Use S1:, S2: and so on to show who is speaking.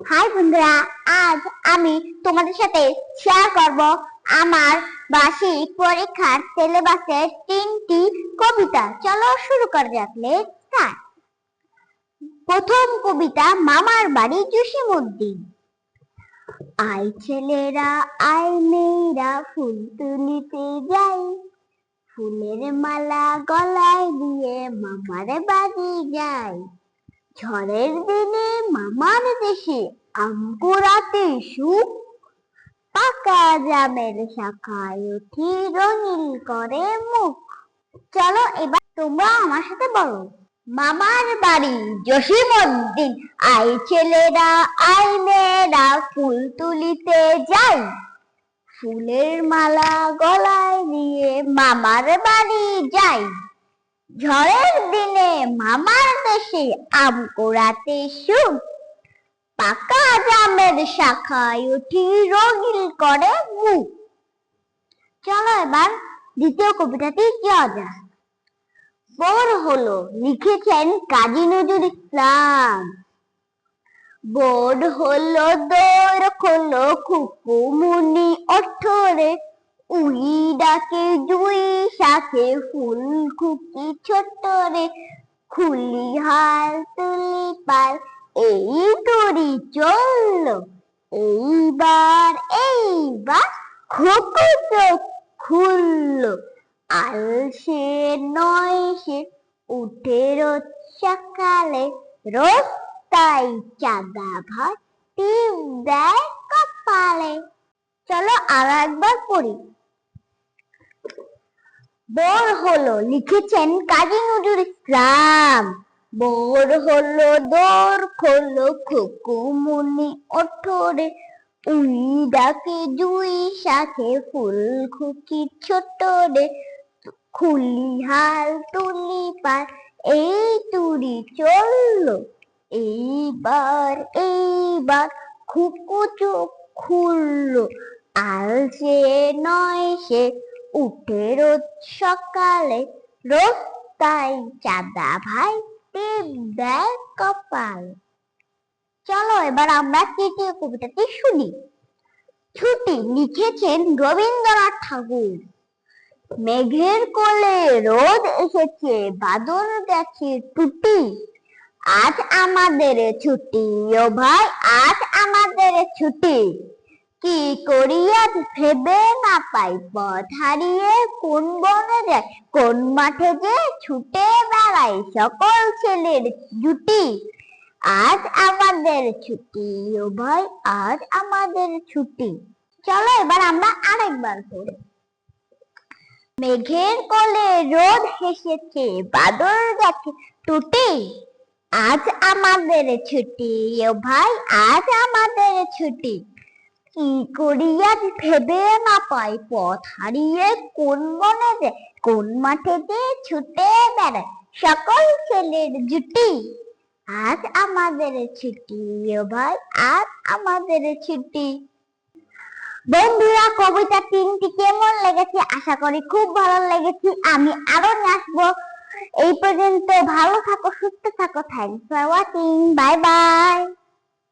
S1: High বন্ধুরা, আজ আমি তোমাদের সাথে শেয়ার করব আমার বার্ষিক পরীক্ষার সিলেবাসের তিনটি কবিতা। চলো শুরু করা যাক লেটস প্রথম কবিতা, মামার বাড়ি জসিমউদ্দিন। আই ছেলেরা আই মেয়েরা, ফুল তুলিতে যাই। ফুলের মালা গলায় দিয়ে মামার বাড়ি যাই। ঝড়ের দিনে মামার দেশে আম সুখ। পাকা জামের শাখায় উঠি রঙিন করে মুখ। চলো এবার তোমরা আমার সাথে বলো, মামার বাড়ি জসিমউদ্দিন আই ছেলেরা আই মেয়েরা, ফুল তুলিতে যাই। ফুলের মালা গলায় দিয়ে মামার বাড়ি যাই। ঝড়ের দিনে মামার দেশে আম কোড়াতে সুখ পাকা জামের শাখায় উঠি রঙিন করে মুখ চলো এবার দ্বিতীয় কবিতাটি যাওয়া যাক। বোর হলো, লিখেছেন কাজী নজরুল ইসলাম। হলো খোলো অঠরে। উই ডাকে জুই শাখে ফুল খুকি ছোট্ট রে খুলি হাল তুলি পাল এই দড়ি চলল। এইবার এইবার খুকু চোখ খুললো। আলসে নয় সে উঠে রোজ সকালে রোজ তাই চাঁদা ভাত টিপ দেয় কপালে। চলো আর একবার পড়ি। বোর হলো লিখেছেন কাজী নজরুল ইসলাম। বোর হলো দোর খোলো খুকু মুনি ওঠরে উই ডাকে জুই শাখে ফুল খুকি ছোট রে খুলি হাল তুলি পার, এই তুড়ি চলল। এইবার এইবার খুকু চোখ খুললো। আলসে নয় সে উঠে রোজ সকালে রোজ তাই চাঁদা ভাই টিপ দেয় কপাল। চলো এবার আমরা তৃতীয় কবিতাটি শুনি। ছুটি লিখেছেন রবীন্দ্রনাথ ঠাকুর। মেঘের কোলে রোদ এসেছে, বাদল গেছে টুটি। আজ আমাদের ছুটি, ও ভাই, আজ আমাদের ছুটি। কি করি আজ ভেবে না পাই? পথ হারিয়ে কোন বনে যায় কোন মাঠে যে ছুটে বেড়াই? সকল ছেলের জুটি, আজ আমাদের ছুটি, ও ভাই, আজ আমাদের ছুটি। চলো এবার আমরা আরেকবার পড়ি। মেঘের কোলে রোদ হেসেছে, বাদল গেছে, টুটি, আজ আমাদের ছুটি, ও ভাই, আজ আমাদের ছুটি। কি করি আজ ভেবে না পাই? পথ হারিয়ে কোন বনে যে, কোন মাঠে যে ছুটে বেড়ায় সকল ছেলের জুটি, আজ আমাদের ছুটি ও ভাই, আজ আমাদের ছুটি। বন্ধুরা, কবিতা তিনটি কেমন লেগেছে? আশা করি খুব ভালো লেগেছে। আমি আরও আসব। এই পর্যন্ত ভালো থাকো, সুস্থ থাকো। Thanks for watching bye bye